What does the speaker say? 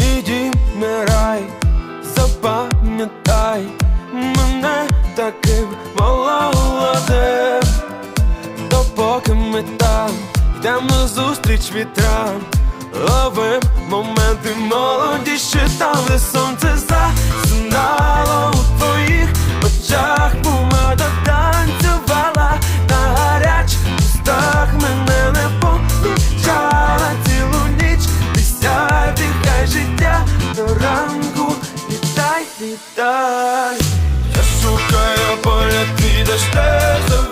Міді дім не рай, запам'ятай мене таким молодим. Допоки ми там, йдемо зустріч вітрам, ловим моменти молоді Я шукаю поля, підеш не за